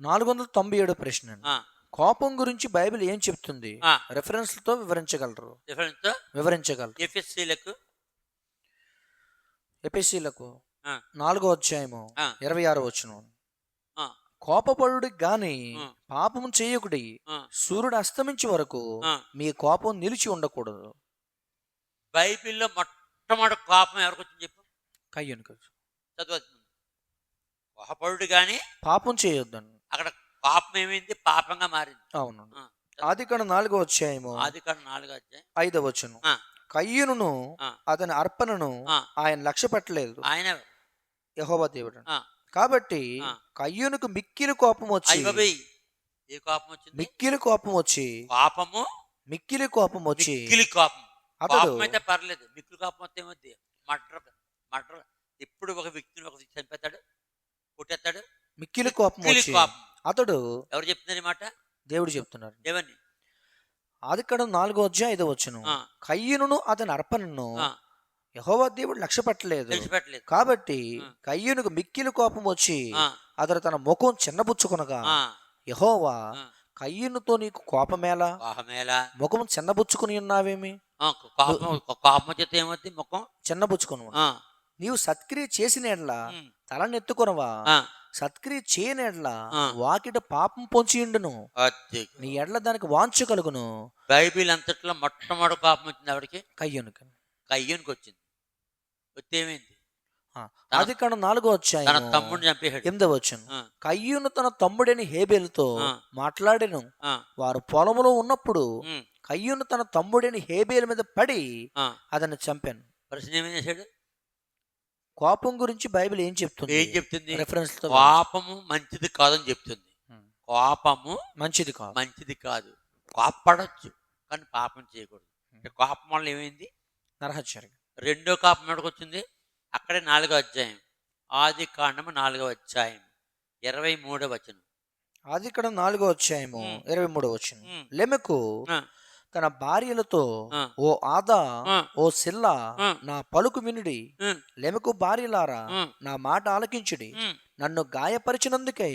నాలుగు వందల తొంభై ఏడు ప్రశ్న కోపం గురించి బైబిల్ ఏం చెప్తుంది? ఆ, రెఫరెన్స్లతో వివరించగలరు. వివరించగలరు. ఎఫ్ఎస్సీలకు ఎపిసీలకు. నాలుగో అధ్యాయము. ఇరవై ఆరు వచ్చును ఆ. కోపపడుడి గాని ఆ. పాపము చేయకుడి సూర్యుడు అస్తమించే వరకు. మీ కోపం నిలిచి ఉండకూడదు. బైబిల్లో మొట్టమొదటి కోపం ఎవరికి వచ్చింది చెప్పు? కయ్యను కోపపడు కానీ పాపం చేయొద్దని అక్కడ కోపం ఏమైంది? పాపంగా మారింది. అవును. ఆది కాండ నాలుగో అధ్యాయము. ఆది కాడ నాలుగు అధ్యాయం. ఐదవ వచ్చును ఆ. అతని అర్పణను. ఆయన లక్ష్య పెట్టలేదు. ఆయన యహోవా దేవుడు. కాబట్టి. కయ్యూనుకు మిక్కిలి కోపం వచ్చి ఏ కోపం వచ్చింది? మిక్కిలి కోపం వచ్చి కోపము? మిక్కిలి కోపం వచ్చి మిక్కిలి కోపం. అతడు అయితే పర్లేదు. మిక్కులు కోపం వస్తే ఏమవుద్ది మటర్ మటర్ ఎప్పుడు ఒక వ్యక్తిని ఒక చంపేస్తాడు? కొట్టేస్తాడు? మిక్కిలి కోపం మిక్కిలి వచ్చి కోపం. అతడు ఎవరు చెప్తున్నారు ఈ మాట? దేవుడు చెప్తున్నారు ఏమని అది ఇక్కడ నాలుగో అధ్యాయం ఐదో వచ్చును ఆ, కయ్యూనును అతని అర్పణను ఆ, యహోవా దేవుడు లక్ష్య పెట్టలేదు తెలిసిపెట్టలేదు కాబట్టి ఆ. కయ్యూనుకు మిక్కిలి కోపం వచ్చి ఆ, అతడు తన ముఖం చిన్నబుచ్చుకొనగా ఆ, యహోవా ఆ. కయ్యూనుతో నీకు కోపమేలా? కోపమేలా? ముఖం చిన్నబుచ్చుకుని ఉన్నావేమి? ఆ, కోపం ముఖం చిన్నబుచ్చుకును ఆ, నీవు సత్క్రియ చేసిన ఎడ్లా ఉమ్, తలనెత్తుకొనవా? ఆ, సత్క్రియ చేయని ఎడ్ల. వాకిట పాపం పొంచియుండును. అది నీ ఎడ్ల దానికి వాంచు కలుగును. బైబిల్ అంతట్లో మొట్టమొదటి కోపం వచ్చింది ఆవిడకి కయ్యూనుకు. కయ్యూనికి వచ్చింది. వస్తే ఏమైంది? తన- అది కాడ నాలుగో తన వచ్చాయి తమ్ముడిని చంపేశాడు. ఎనిమిదో వచ్చాను కయ్యూను తన తమ్ముడని హేబేలుతో. మాట్లాడెను. వారు పొలములో ఉన్నప్పుడు కయ్యూను తన తమ్ముడని హేబేలు మీద పడి. అతన్ని చంపాను. ప్రశ్న ఏమేం చేశాడు? కోపం గురించి బైబిల్ ఏం చెప్తుంది? ఏం చెప్తుంది? రెఫరెన్స్తో కోపము మంచిది కాదని చెప్తుంది. ఉమ్. కోపము మంచిది కాదు. మంచిది కాదు. కోపపడచ్చు కానీ పాపం చేయకూడదు. అంటే కోపం వల్ల ఏమైంది? నరహత్య రెండో కోపం ఎక్కడికి వచ్చింది? అక్కడే నాలుగో అధ్యాయం. ఆది కాండము నాలుగో అధ్యాయం. ఇరవై మూడో వచనం. అది ఇక్కడ నాలుగో అధ్యాయము ఉమ్. ఇరవై మూడో వచ్చిన ఉమ్, లెమెకు తన భార్యలతో ఓ ఆదా ఓ సిల్లా. నా పలుకు వినుడి. లెమెకు భార్యలారా నా మాట ఆలకించుడి. నన్ను గాయపరిచినందుకై.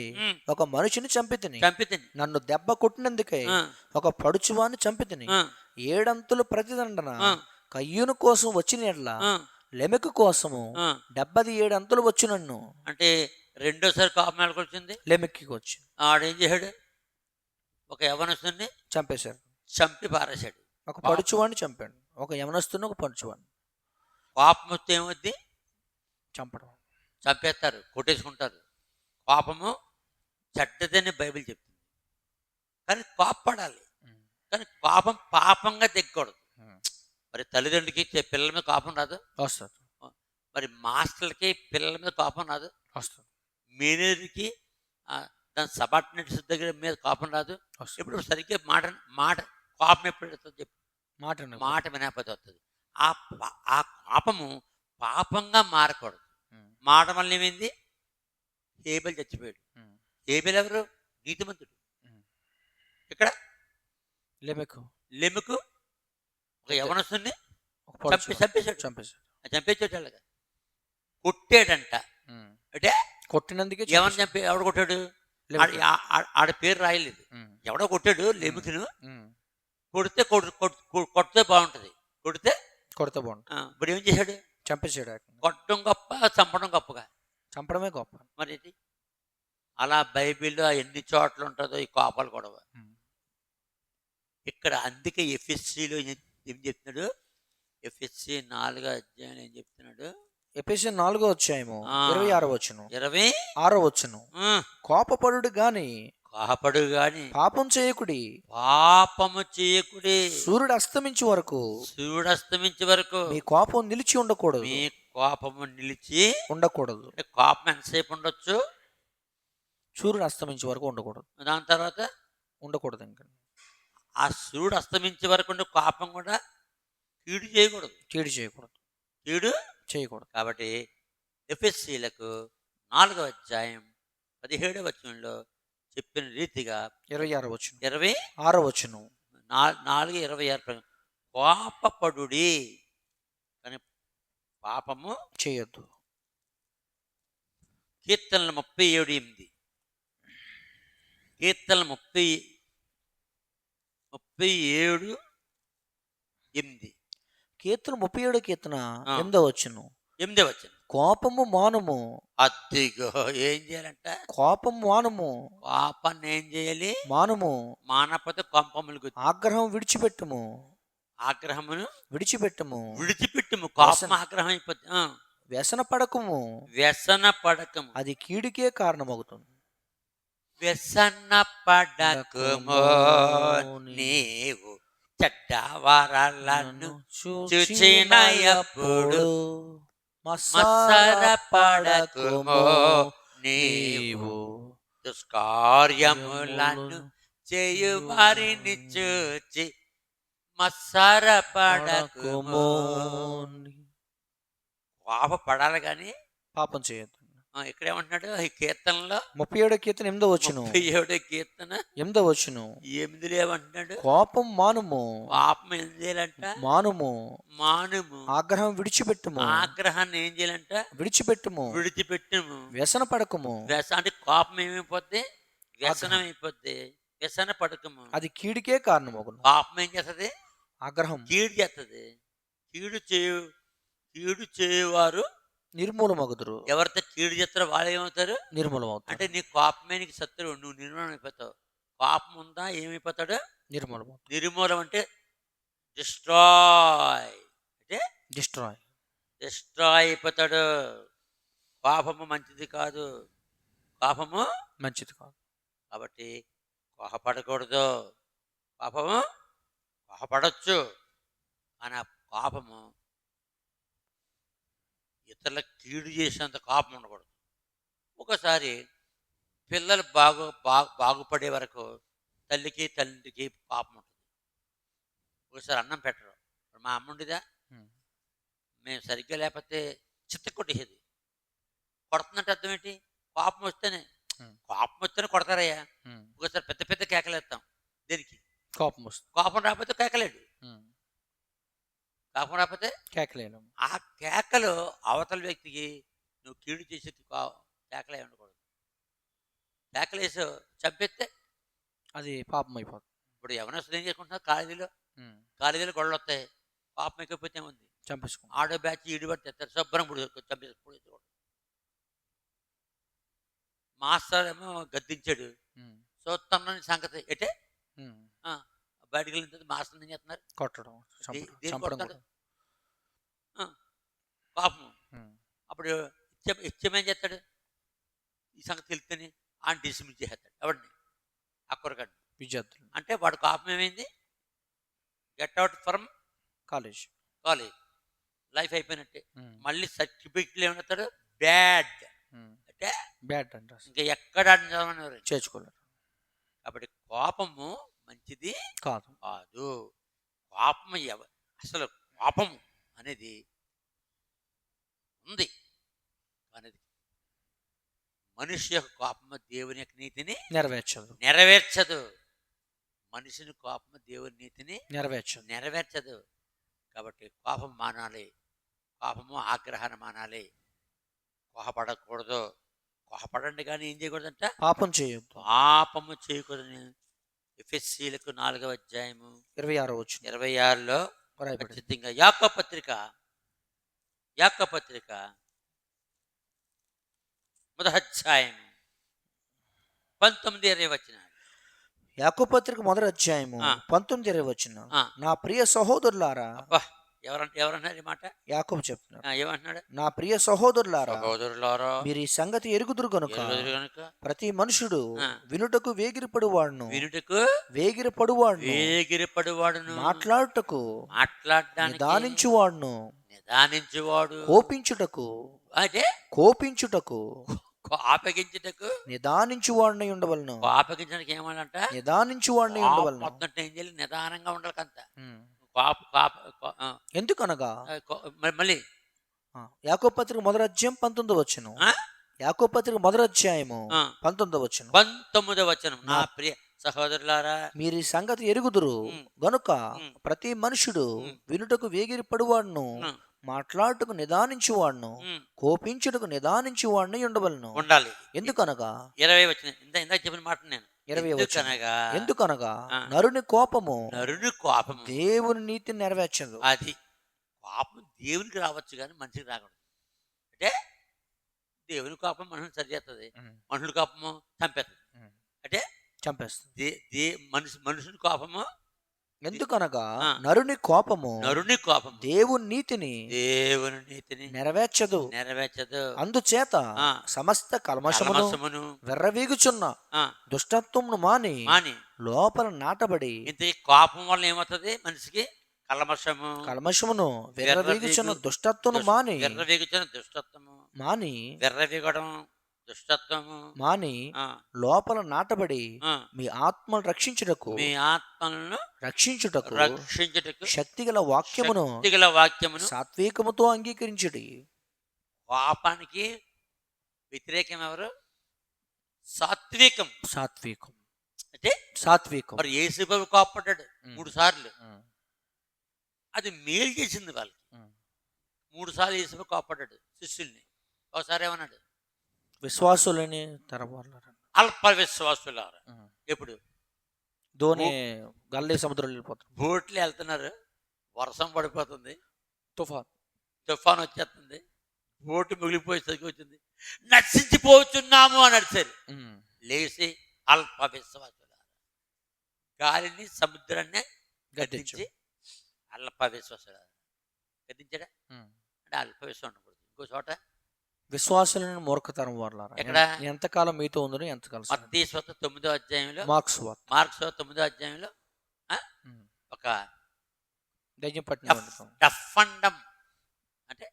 ఒక మనిషిని చంపితిని. చంపితిని. నన్ను దెబ్బ కొట్టినందుకై ఒక పడుచువాన్ని చంపితిని. ఏడంతులు ప్రతిదండన కయ్యూను కోసం వచ్చిన ఎడ్ల లెమెకు కోసము. డెబ్బది ఏడంతులు వచ్చు నన్ను అంటే రెండోసారి కోపం వచ్చింది? లెమెక్కి వచ్చి ఆడేం చేశాడు? ఒక యవనస్తుని చంపేశారు చంపి పారేశాడు. ఒక పడుచువాడిని చంపాడు. ఒక యమనస్తుని ఒక పడుచువాడిని కోపం వస్తే ఏమవుద్ది? చంపడం. చంపేస్తారు కొట్టేసుకుంటారు. కోపము చెడ్డదని బైబిల్ చెప్తుంది. కానీ కోపపడాలి. ఉమ్. కానీ కోపం పాపంగా తెగ్గకూడదు ఉమ్. మరి తల్లిదండ్రులకి పిల్లల మీద కోపం రాదు? వస్తుంది. మరి మాస్టర్లకి పిల్లల మీద కోపం రాదు? వస్తుంది. మేనేజర్కి దాని సబార్డినేట్స్ దగ్గర మీద కోపం రాదు? ఇప్పుడు సరిగ్గా మాట మాట కోపం ఎప్పుడు వస్తుంది చెప్పు మాట. మాట వినకపోతే వస్తుంది ఆ ఆ కోపము పాపంగా మారకూడదు. మాట వల్ల ఏమైంది హేబెల్ చచ్చిపోయాడు. హేబెల్ ఎవరు నీతిమంతుడు. ఇక్కడ లెమెకు లెముకు ఒక యవనస్తుని ఒక చంపి చంపేశాడు చంపేశాడు చంపేసేటాడుగా కొట్టాడంట ఉమ్. అంటే కొట్టినందుకే చంపేశాడు. చంపి ఎవడు కొట్టాడు. ఆడ- పేరు రాయలేదు. ఎవడో కొట్టాడు లెముకును. కొడితే కొడితే బాగుంటది. కొడితే కొడితే బాగుంటుంది. ఇప్పుడు ఏం చేశాడు? చంపేశాడు. కొట్టడం గొప్ప చంపడం గొప్పగా. చంపడమే గొప్ప. మరి అలా బైబిల్లో ఎన్ని చోట్ల ఉంటుందో ఈ కోపాలు గొడవ. ఇక్కడ అందుకే ఎఫ్ఎస్సిలో ఏం చెప్తున్నాడు? ఎఫ్ఎస్సి నాలుగో అధ్యాయం ఏం చెప్తున్నాడు? ఎపిసి నాలుగో ఆ. ఇరవై ఆరో వచ్చును ఇరవై ఆరో వచ్చును ఆ, కోపపడుడు గాని కాపడు గాని పాపం చేయకుడి. పాపము చేయకుడి. సూర్యుడు అస్తమించే వరకు సూర్యుడు అస్తమించే వరకు మీ కోపం నిలిచి ఉండకూడదు. మీ కోపము నిలిచి ఉండకూడదు. కోపం ఎంతసేపు ఉండొచ్చు? సూర్యుడు అస్తమించే వరకు ఉండకూడదు. దాని తర్వాత ఉండకూడదు ఇంకా. ఆ సూర్యుడు అస్తమించే వరకు ఉండే కోపం కూడా కీడు చేయకూడదు. కీడు చేయకూడదు. కీడు చేయకూడదు. కాబట్టి ఎఫ్ఎస్సీలకు నాలుగవ అధ్యాయం పదిహేడవ వచనంలో చెప్పిన రీతిగా ఇరవై ఆరో వచ్చును ఇరవై ఆరో వచ్చును నాలుగు ఇరవై ఆరు ప్రకారం కోపపడుడి. కానీ పాపము చేయొద్దు. కీర్తనలు ముప్పై ఏడు ఎనిమిది. కీర్తన ముప్పై ముప్పై ఏడు ఎనిమిది. కీర్తన ముప్పై ఏడు కీర్తన. ఎనిమిదో వచ్చును ఎనిమిదే వచ్చిన కోపము మానుము. అద్దిగో ఏం చేయాలంట? కోపం మానుము. పాపాన్ని ఏం చేయాలి? మానుము. మానపత కొంపములు గుర్తు ఆగ్రహం విడిచిపెట్టుము. ఆగ్రహమును విడిచిపెట్టుము. విడిచిపెట్టుము. కోపం ఆగ్రహం అయిపోద్ది. ఆ. వ్యసన పడకము. వ్యసన పడకము. అది కీడుకే కారణమవుతుంది వ్యసన పడకము. నీవు చెడ్డ వారాలను చూచిన ఎప్పుడు మత్సర పడకము నీవు. దుష్కార్యములను చేయు వారిని చూచి మత్సర పడకము పాప పడాలి కానీ పాపం చేయొద్దు. ఇక్కడ ఏమంటున్నాడు ఈ కీర్తనలో ముప్పై ఏడో కీర్తన ఎనిమిదో వచ్చును ముప్పై ఏడో కీర్తన ఎనిమిదో వచ్చును ఎనిమిదిలో ఏమంటున్నాడు కోపం మానుము. పాపం ఏం చేయాలంట? మానుము. మానుము. ఆగ్రహం విడిచిపెట్టుము. ఆగ్రహాన్ని ఏం చేయాలంట? విడిచిపెట్టుము. విడిచిపెట్టుము. వ్యసన పడకము. వ్యస అంటే కోపం ఏమైపోద్ది? వ్యసనం అయిపోద్ది. వ్యసన పడకము. అది కీడుకే కారణమగును. పాపం ఏం చేస్తుంది? ఆగ్రహం. కీడు చేస్తుంది. కీడు చేయు కీడు చేయువారు నిర్మూలమగుదురు. ఎవరితో కీడు చేస్తారో వాళ్ళు ఏమవుతారు? నిర్మూలమవుతారు. అంటే నీ కోపమే నీకు శత్రువు నువ్వు నిర్మూలన అయిపోతావు కోపం ఉందా? ఏమైపోతాడు? నిర్మూలమవుతారు నిర్మూలం అంటే డిస్ట్రాయ్ అంటే డిస్ట్రాయ్ డిస్ట్రాయ్ అయిపోతాడు. కోపము మంచిది కాదు. కోపము మంచిది కాదు. కాబట్టి కోపపడకూడదు. కోపము కోపపడచ్చు. కానీ ఆ కోపము ఇతరులకు కీడు చేసేంత కోపం ఉండకూడదు. ఒకసారి పిల్లలు బాగు బాగు బాగుపడే వరకు తల్లికి తండ్రికి కోపం ఉంటుంది. ఒకసారి అన్నం పెట్టరు. మా అమ్మ ఉండేదా. మేము సరిగ్గా లేకపోతే చిత్త కొట్టేసేది. కొడుతున్నట్టు అర్థం ఏంటి? కోపం వస్తేనే. కోపం వస్తేనే కొడతారయ్యా. ఒకసారి పెద్ద పెద్ద కేకలేస్తాం దేనికి? కోపం వస్తుంది కోపం రాకపోతే కేకలేడు. కోపం రాకపోతే కేకలేయడం ఆ కేకలు అవతల వ్యక్తికి నువ్వు కీడు చేసే కేకలే ఉండకూడదు. కేకలేసి చంపేస్తే అది పాపం అయిపోతుంది ఇప్పుడు ఎవరైనా ఏం చేసుకుంటున్నారు కాలేజీలో. కాలేజీలో గొడవలు వస్తాయి. పాపం ఎక్కిపోతే ఉంది చంపేసుకో. ఆడో బ్యాచ్ ఈడు పడితే శుభ్రం ఇప్పుడు చంపేసి పొడిచేవాడు. మాస్టర్ ఏమో గద్దించాడు. చూస్తున్నాను సంగతి. ఎటే. బయటికి వెళ్ళిన తర్వాత మాస్టర్ ఏం చేస్తున్నారు? కొట్టడం చంపడం దేనికి చంపడం కొడతాడు? కూడా పాపం ఉమ్. అప్పుడు ఇచ్చం ఇచ్చం ఏం చేస్తాడు? ఈ సంగతి తెలితేనే ఆయన డిస్మిస్ చేస్తాడు ఎవరిని అక్కడికండి విద్యార్థులు అంటే వాడు కోపం ఏమైంది? Get out from college. College. Life అయిపోయినట్టే. మళ్ళీ సర్టిఫికెట్లు ఏమవుతాడు బ్యాడ్. అంటే బ్యాడ్ అంటారు ఇంకా ఎక్కడ చదవనివారు చేర్చుకోలేరు. కాబట్టి కోపము మంచిది కాదు. కాదు. కోపం అసలు కోపం అనేది ఉంది. మనిషి యొక్క కోపము దేవుని యొక్క నీతిని నెరవేర్చదు. నెరవేర్చదు. మనిషిని కోపము దేవుని నీతిని నెరవేర్చదు. నెరవేర్చదు. కాబట్టి కోపం మానాలి. కోపము ఆగ్రహాన్ని మానాలి. కోపపడకూడదు. కోపపడండి కానీ ఏం చేయకూడదంట? పాపం చేయొద్దు. పాపము చేయకూడదని ఎఫ్ఎస్సీలకు నాలుగవ అధ్యాయము ఇరవై ఆరో వచ్చింది ఇరవై ఆరులో ఖచ్చితంగా యాక్క పత్రిక యాక్క పత్రిక మొదటి పంతొమ్మిది ఇరవై వచ్చిన యాకో పత్రిక మొదటి అధ్యాయము. పంతొమ్మిది ఇరవై వచ్చిన. నా ప్రియ సహోదరులారా ఎవరంటే ఎవరన్నారు ఈ మాట? యాకోబు చెప్తున్నారు ఏమంటున్నాడు? నా ప్రియ సహోదరులారా సహోదరులారా మీరు ఈ సంగతి ఎరుగుదురు గనుక ప్రతి మనుషుడు. వినుటకు వేగిరపడువాడును. వినుటకు వేగిరపడువాడును. వేగిరపడువాడును. మాట్లాడుటకు మాట్లాడడానికి నిదానించువాడును. నిదానించువాడు. కోపించుటకు అంటే కోపించుటకు కోపగించుటకు నిదానించువాడిని ఉండవలను. కోపగించడానికి ఏమనంట? నిదానించువాడిని ఉండవలను. మొత్తం ఏం చేయాలి? నిదానంగా ఉండాలి కంత ఎందుకనగా? మళ్ళీ? యాకో పత్రిక మొదటి అధ్యాయం పంతొమ్మిది వచ్చును? యాకో పత్రిక మొదటి అధ్యాయము పంతొమ్మిది వచ్చును పంతొమ్మిదో వచనం. నా ప్రియ సహోదరులారా. మీరు ఈ సంగతి ఎరుగుదురు. గనుక. ప్రతి మనుషుడు. వినుటకు వేగిరి పడువాడును. మాట్లాడుటకు నిదానించువాడును కోపించుటకు నిదానించువాడిని ఉండవలను. ఉండాలి. ఎందుకనగా? ఇరవై వచ్చిన ఇంత చెప్పిన మాట నేను. ఇరవై. ఎందుకనగా. నరుని కోపము నరుని కోపం దేవుని నీతిని నెరవేర్చదు. అది. కోపం దేవునికి రావచ్చు కానీ మనిషికి రాకూడదు. అంటే దేవుని కోపం మనుషుని సరిచేస్తుంది మనుషుల కోపము చంపేస్తుంది అంటే చంపేస్తుంది. దే మనిషి మనుషుని కోపము ఎందుకనగా. నరుని కోపము నరుని కోపం దేవుని నీతిని దేవుని నీతిని నెరవేర్చదు. నెరవేర్చదు. అందుచేత. సమస్త కల్మషమును వెర్రవీగుచున్న దుష్టత్వమును మాని మాని లోపల నాటబడి ఇంత కోపం వల్ల ఏమవుతుంది? మనిషికి కల్మషము. కల్మషమును వెర్రవీగుచున్న వెర్రవీగు- దుష్టత్వను మాని వెర్రవేగుచిన దుష్టత్వము. మాని వెర్రవేగడం దుష్టత్వము మాని లోపల నాటబడి మీ ఆత్మను రక్షించుటకు మీ ఆత్మలను రక్షించుటకు రక్షించుటకు శక్తిగల వాక్యమును శక్తిగల వాక్యమును సాత్వికముతో అంగీకరించుడి. కోపానికి వ్యతిరేకం ఎవరు సాత్వికం. సాత్వికం. అంటే సాత్వికం. మరి ఏసుబాబు కోపడ్డాడు. మూడు సార్లు. అది మేలు చేసింది వాళ్ళకి. మూడు సార్లు ఏసుబాబు కోపడ్డాడు శిష్యుల్ని. ఒకసారి ఏమన్నాడు? విశ్వాసులని తరవారు అల్ప విశ్వాసులారా. ఎప్పుడు? ధోని గల్లీ సముద్రంలో వెళ్ళిపోతారు బోట్లు వెళ్తున్నారు. వర్షం పడిపోతుంది. తుఫాన్. తుఫాన్ వచ్చేస్తుంది. బోటు మిగిలిపోయి చదివి వచ్చింది. నశించిపోతున్నాము అని అడిచారు లేచి అల్ప విశ్వాసులారా. గాలిని సముద్రాన్ని గద్దించు. అల్ప విశ్వాసులారా. గద్దించాడా. అంటే అల్ప విశ్వాసం ఇంకో చోట విశ్వాసులని మూర్ఖతరం వారులారా ఎక్కడ? ఎంతకాలం మీతో ఉందని ఎంతకాలం మత్తీ స్వత తొమ్మిదో అధ్యాయంలో. మార్క్స్ మార్క్స్ తొమ్మిదో అధ్యాయంలో. ఒక. డఫండం. అంటే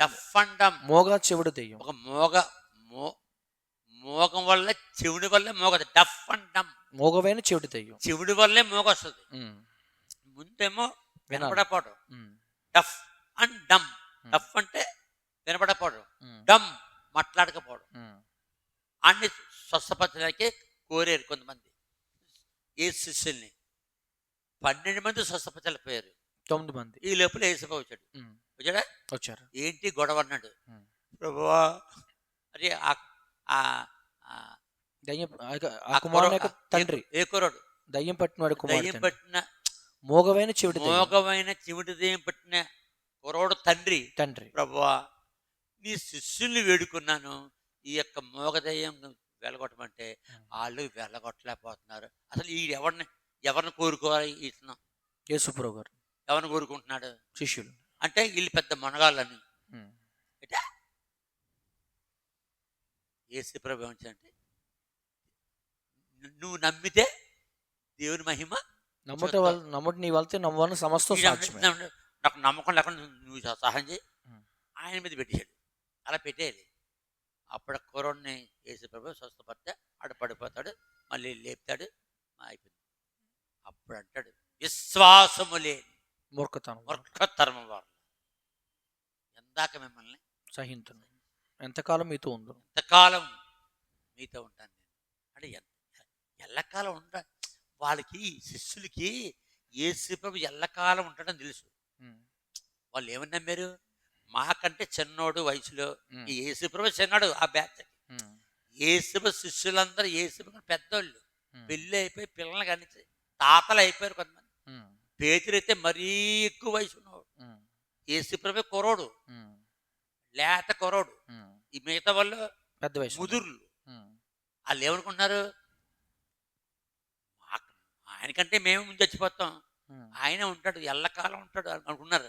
డఫండం. మోగా చెవుడు దెయ్యం. ఒక మోగ మో మోగం వల్ల చెవుడి వల్లే మోగదు. డఫ్ అండం మోగవైన చెవిటి దెయ్యం. చెవుడి వల్లే మోగ వస్తుంది. ముందేమో. వినపడపోవడం డఫ్ అండ్. డమ్ డఫ్ అంటే వినపడపోవడం ఉమ్, డమ్ మాట్లాడకపోవడం. అన్ని స్వస్థపరచడానికి కోరారు కొంతమంది. ఏ శిష్యుల్ని. పన్నెండు మంది స్వస్థపరచలేకపోయారు తొమ్మిది మంది. ఈ లోపల ఏసప వచ్చాడు. వచ్చాడా? వచ్చారు. ఏంటి గొడవ అన్నాడు. ప్రభువా అరే తండ్రి. ఏ కుర్రాడు? దయ్యం పట్టినవాడు దయ్యం. పట్టిన మోగవైన చెవిటి మోగమైన చిమిటి దయ్యం పట్టిన కుర్రోడు తండ్రి. తండ్రి. ప్రభువా నీ శిష్యుల్ని వేడుకున్నాను. ఈ యొక్క మోగదయ్యం వెళ్ళగొట్టమంటే వాళ్ళు వెళ్ళగొట్టలేకపోతున్నారు అసలు ఈ ఎవరిని ఎవరిని కోరుకోవాలి ఇతను యేసుప్రభు గారు ఎవరిని కోరుకుంటున్నాడు? శిష్యులు. అంటే వీళ్ళు పెద్ద మనగాళ్ళని ఉమ్, ఏసీ ప్రభు అంటే నువ్వు నమ్మితే దేవుని మహిమ నమ్ముట. వాళ్ళ నమ్ముట నీ వెళ్తే నమ్మవని సమస్తం నాకు నమ్మకం లేకుండా నువ్వు సహాయం చేయి. ఆయన మీద పెట్టేశాడు. అలా పెట్టేయాలి అప్పుడు కుర్రోడిని వేసే ప్రభు స్వస్థపడితే ఆడ పడిపోతాడు మళ్ళీ లేపుతాడు అయిపోయింది. అప్పుడు అంటాడు విశ్వాసము లేని మూర్ఖతనం మూర్ఖతరం వారు ఎందాక మిమ్మల్ని సహింతును ఎంతకాలం మీతో ఉందో ఎంతకాలం మీతో ఉంటాను నేను? అంటే ఎల్లకాలం ఉండ వాళ్ళకి శిష్యులకి ఏసు ప్రభు ఎల్లకాలం ఉంటాడని తెలుసు. వాళ్ళు ఏమని నమ్మారు? మాకంటే చిన్నోడు వయసులో ఈ యేసుప్రభు చిన్నాడు ఆ బ్యాచ్ ఉమ్, యేసుప్రభు శిష్యులందరూ యేసుప్రభు పెద్దోళ్ళు. పెళ్ళి అయిపోయి పిల్లలు కానీ తాతలు అయిపోయారు కొంతమంది. ఉమ్, పేతురు అయితే మరీ ఎక్కువ వయసు ఉన్నవాడు. ఉమ్, యేసుప్రభు కురోడు లేత కురోడు. ఈ మిగతా వాళ్ళు పెద్ద వయసు ముదుర్లు. వాళ్ళు ఏమనుకుంటున్నారు? ఆయనకంటే మేము ముందు చచ్చిపోతాం ఆయన ఉంటాడు ఎల్లకాలం ఉంటాడు అని అనుకున్నారు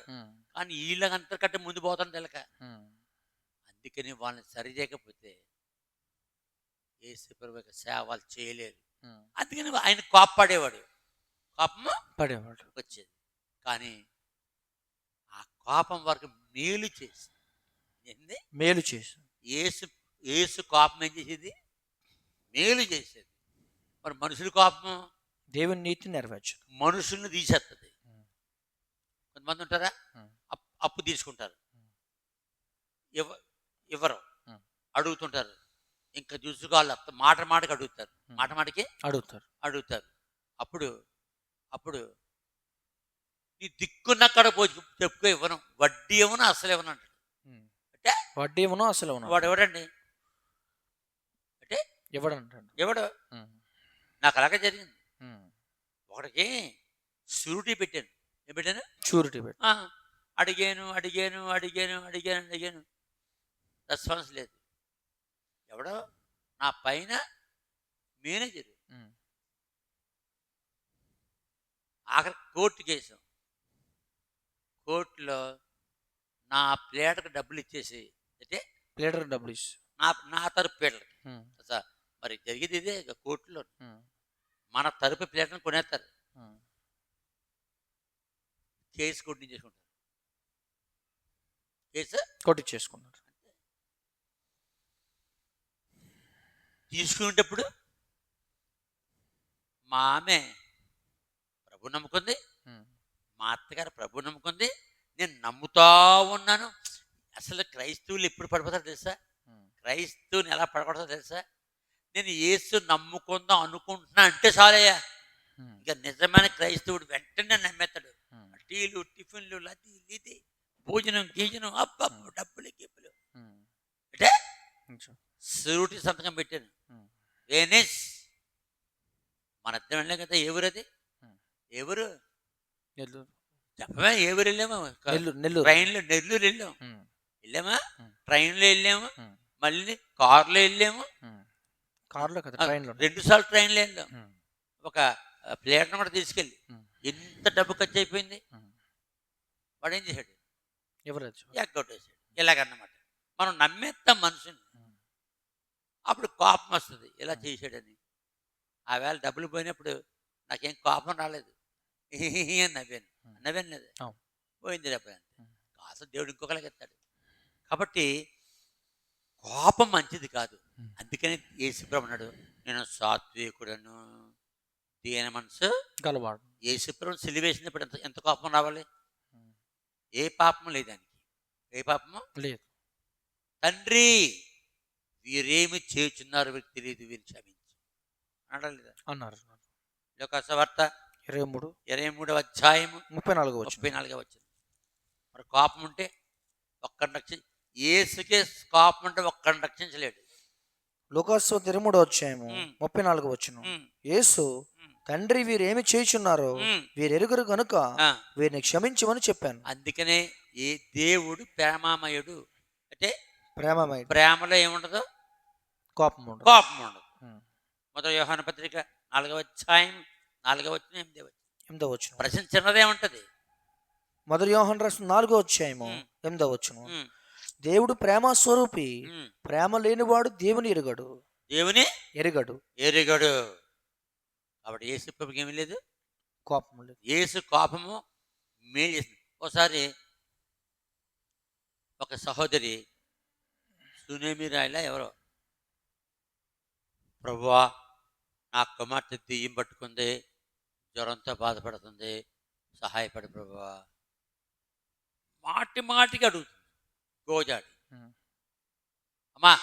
కానీ వీళ్ళకంతకంటే ముందు పోతాను తెలక. అందుకని వాళ్ళని సరి చేయకపోతే యేసుప్రభు యొక్క సేవలు చేయలేరు. అందుకని ఆయన కోప్పడేవాడు. కోపము పడేవాడు. వచ్చేది. కానీ ఆ కోపం వరకు మేలు చేసి ఏంది? మేలు చేసి. ఏసు ఏసు కోపం ఏం చేసేది? మేలు చేసేది. మరి మనుషుల కోపం దేవుని నీతి నెరవేర్చు మనుషుల్ని తీసేస్తుంది. కొంతమంది ఉంటారా? అప్పు తీసుకుంటారు. ఇవ్వ ఇవ్వరు. అడుగుతుంటారు. ఇంకా చూసుకోవాలి అత్త మాట మాటకి అడుగుతారు. మాట మాటకి అడుగుతారు. అడుగుతారు. అప్పుడు అప్పుడు నీ దిక్కున్నక్కడ పోయి చెప్పుకో ఇవ్వను వడ్డీ ఇవ్వను అసలు ఇవ్వను అంటాడు. అంటే వడ్డీ ఇవ్వను అసలు ఇవ్వను వాడు ఎవడండి అంటే ఎవడు? ఉమ్. నాకు అలాగే జరిగింది. ఉమ్. ఒకడికి షూరిటీ పెట్టాను. ఏం పెట్టాను? షూరిటీ పెట్టి ఆ, అడిగాను అడిగాను అడిగాను అడిగాను అడిగాను రెస్పాన్స్ లేదు ఎవడో నా పైన మేనేజర్. ఆఖరి కోర్టు కేసు కోర్టులో నా ప్లేటకు డబ్బులు ఇచ్చేసి అంటే ప్లేటర్ డబ్బులు ఇచ్చి నా నా తరపు ప్లేటర్కి. సార్ మరి జరిగేది ఇదే ఇక కోర్టులో. మన తరపు ప్లేటర్ని కొనేస్తారు. కేసు కొట్టి కొట్టించేసుకున్నారు తీసుకునేటప్పుడు మా ఆమె ప్రభు నమ్ముకుంది. మా అత్తగారు ప్రభు నమ్ముకుంది. నేను నమ్ముతా ఉన్నాను. అసలు క్రైస్తవులు ఎప్పుడు పడిపోతారో తెలుసా. క్రైస్తవుని ఎలా పడకూడదో తెలుసా? నేను యేసు నమ్ముకుందాం అనుకుంటున్నా అంటే చాలయ్యా. ఇక నిజమైన క్రైస్తవుడు వెంటనే నమ్మేస్తాడు. ఉమ్. టీలు టిఫిన్లు లది లిది భోజనం గీజనం అబ్బబ్బ డబ్బులు గిబ్బులు. అంటే. సూటి సంతకం పెట్టాను. వేనిస్ మన ఇద్దరం వెళ్ళాం కదా ఊరు అది ఊరు నెల్లూరు చెప్పమే ఊరు వెళ్ళాము నెల్లూరు నెల్లూరు ట్రైన్లో నెల్లూరు వెళ్ళాం. వెళ్ళామా. ట్రైన్లో వెళ్ళాము. మళ్ళీ కార్లో వెళ్ళాము. కారులో కదా ట్రైన్లో రెండు సార్లు ట్రైన్లో వెళ్ళాం. ఒక ప్లేట్ను కూడా తీసుకెళ్ళి. ఎంత డబ్బు ఖర్చు అయిపోయింది. వాడు ఏం చేశాడు ఎవరు అది? ఎగ్గొట్టేశాడు ఇలాగన్నమాట మనం నమ్మేస్తాం మనుషుని. అప్పుడు కోపం వస్తుంది ఇలా చేశాడని ఆ వేళ డబ్బులు పోయినప్పుడు నాకేం కోపం రాలేదు అని నవ్వాను. నవ్వాను లేదు. పోయింది డబ్బు అంతే ఉమ్. కాస్త దేవుడు ఇంకొకరికి ఇస్తాడు కాబట్టి కోపం మంచిది కాదు. అందుకని యేసుప్రభు అన్నాడు నేను సాత్వికుడను దీన మనసు గలవాడు యేసుప్రభు సిలివేసినప్పుడు ఎంత ఎంత కోపం రావాలి. ఏ పాపం లేదు దానికి ఏ పాపము? లేదు. తండ్రి వీరేమి చేస్తున్నారు వీరికి తెలియదు వీరు క్షమించు. అన్నాడా లేదా అన్నారు. లోకాస వార్త ఇరవై మూడు. ఇరవై మూడవ అధ్యాయము ముప్పై నాలుగు ముప్పై వచ్చింది నాలుగో వచ్చింది మరి కోపం ఉంటే ఒక్కడిని రక్షి ఏసుకే కోపం ఉంటే ఒక్కడిని రక్షించలేడు. లోకాసు ఇరవై మూడు ఉమ్. ముప్పై నాలుగు వచ్చును యేసు ఉమ్, తండ్రి వీరు ఏమి చేయుచున్నారో. వీరెరుగురు గనుక ఆ, వీరిని క్షమించమని చెప్పాను. అందుకనే ఏ దేవుడు ప్రేమామయుడు. అంటే ప్రేమమై ప్రేమలో ఏముండదు? కోపం ఉండదు కోపం ఉండదు. మొదటి యోహాన పత్రిక నాలుగవ అధ్యాయం నాలుగవ వచ్చిన ఎనిమిది వచ్చిన ఎనిమిదో వచ్చును ప్రశ్న చిన్నదే ఉంటది. మొదటి యోహన్ రాసిన నాలుగో అధ్యాయము ఉమ్. ఎనిమిదో వచ్చును దేవుడు ప్రేమ స్వరూపి. ప్రేమ లేనివాడు దేవుని ఎరుగడు. దేవుని ఎరుగడు. ఎరిగడు. కాబట్టి ఏసు ప్రభుకి ఏమీ లేదు. కోపం లేదు. ఏసు కోపము మేలు చేసింది. ఒకసారి ఒక సహోదరి సునేమి రాయిలా ఎవరో ప్రభువా నా కుమార్తె దెయ్యం పట్టుకుంది జ్వరంతో బాధపడుతుంది సహాయపడి ప్రభువా. మాటి మాటికి అడుగుతుంది. గోజాడి. అమ్మా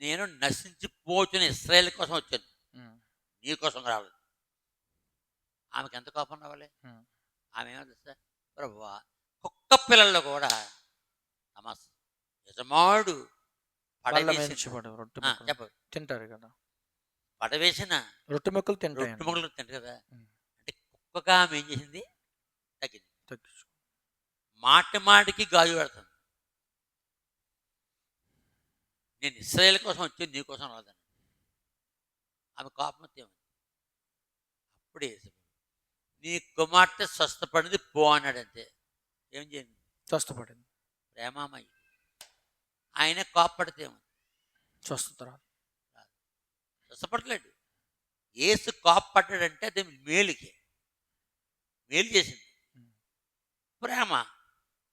నేను నశించిపోతున్న ఇస్రాయేల్ కోసం వచ్చాను. నీ కోసం రాలేదు ఆమెకి ఎంత కోపం రావాలి. ఆమె ఏమో తెలుసా ప్రభువా కుక్క పిల్లల్లో కూడా తమ యజమాడు చెప్పు. తింటారు కదా. పడవేసిన రొట్టె ముక్కలు తింటాయి రొట్టె ముక్కలు తింటారు కదా. అంటే కుక్కగా ఆమె ఏం చేసింది? తగ్గింది. మాట మాటికి గాజు పెడుతుంది. నేను ఇస్రాయేల్ కోసం వచ్చి నీ కోసం రాదని ఆమె కోపం వస్తే ఏమైంది? అప్పుడే నీ కుమార్తె స్వస్థపడింది పో అన్నాడంతే ఏం చేయండి స్వస్థపడింది. ప్రేమామయ్య. ఆయన కోపడితే? స్వస్థత రాదు. స్వస్థపడలేడు. ఏసు కోపడ్డాడంటే అది మేలుకి. మేలు చేసింది. ప్రేమ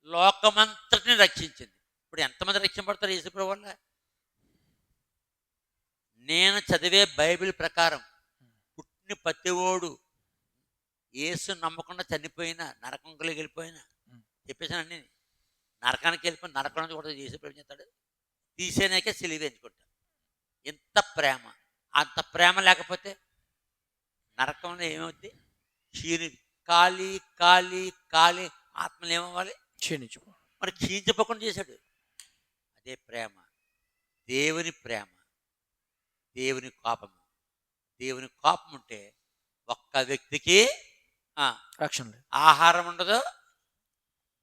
లోకమంతటిని రక్షించింది. ఇప్పుడు ఎంతమంది రక్షింపడతారు యేసుప్రభు వల్ల? నేను చదివే బైబిల్ ప్రకారం పుట్టిన ప్రతివాడు యేసు నమ్మకుండా చనిపోయినా నరకంలోకి వెళ్ళిపోయినా ఉమ్. చెప్పేసానండి నరకానికి వెళ్ళిపోయి నరకం నుంచి కూడా యేసుప్రభు చేస్తాడు. తీసేనాకే సిలివేయించుకుంటాడు ఎంత ప్రేమ. అంత ప్రేమ లేకపోతే నరకంలో ఏమవుద్ది? క్షీణి ఖాళీ ఖాళీ ఖాళీ ఆత్మలు ఏమవ్వాలి? క్షీణించిపో మరి క్షీణించపోకుండా చేశాడు. అదే ప్రేమ. దేవుని ప్రేమ. దేవుని కోపము. దేవుని కోపం ఉంటే ఒక్క వ్యక్తికి ఆ, రక్షణ లేదు. ఆహారం ఉండదు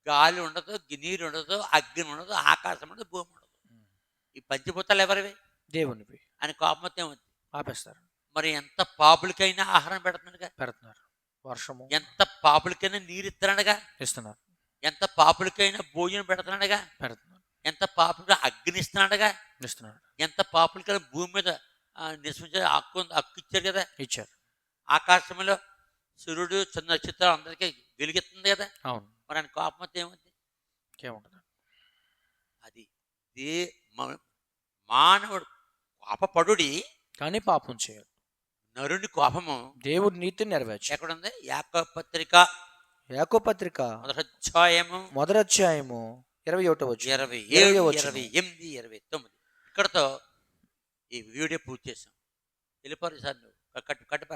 గాలి ఉండదు గి- నీరు ఉండదు అగ్ని ఉండదు ఆకాశం ఉండదు భూమి ఉండదు. ఈ పంచభూతాలు ఎవరివి? దేవునివి. అని కోపం వస్తే ఏమవుతుంది? ఆపేస్తారు మరి ఎంత పాపులకైనా ఆహారం పెడుతున్నాడుగా పెడుతున్నారు. వర్షము. ఎంత పాపులకైనా నీరు ఇస్తున్నాడుగా ఇస్తున్నారు. ఎంత పాపులకైనా భోజనం పెడుతున్నాడుగా పెడుతున్నారు. ఎంత పాపులకి అగ్ని ఇస్తున్నాడుగా? ఇస్తున్నారు. ఎంత పాపులకైనా భూమి మీద నివసించే హక్కు హక్కు ఇచ్చారు కదా. ఇచ్చారు. ఆకాశంలో సూర్యుడు చిన్న నక్షత్రాలు అందరికీ వెలిగిస్తుంది కదా. అవును. మరి ఆయన కోపం ఏముంది ఇంకేముంటుంది అది దే మ- మానవుడు కోపపడుడి. కానీ పాపం చేయరు నరుని కోపము దేవుడి నీతిని నెరవేర్చు. ఎక్కడుంది? యాకో పత్రిక యాకో పత్రిక మొదటి అధ్యాయము మొదటి అధ్యాయము ఇరవై ఒకటో ఇరవై ఇరవై. ఇరవై ఎనిమిది ఇరవై తొమ్మిది. ఇక్కడతో ఈ వీడియో పూర్తి చేసాం వెళ్ళిపోరు సార్ నువ్వు. కట్టు కట్టు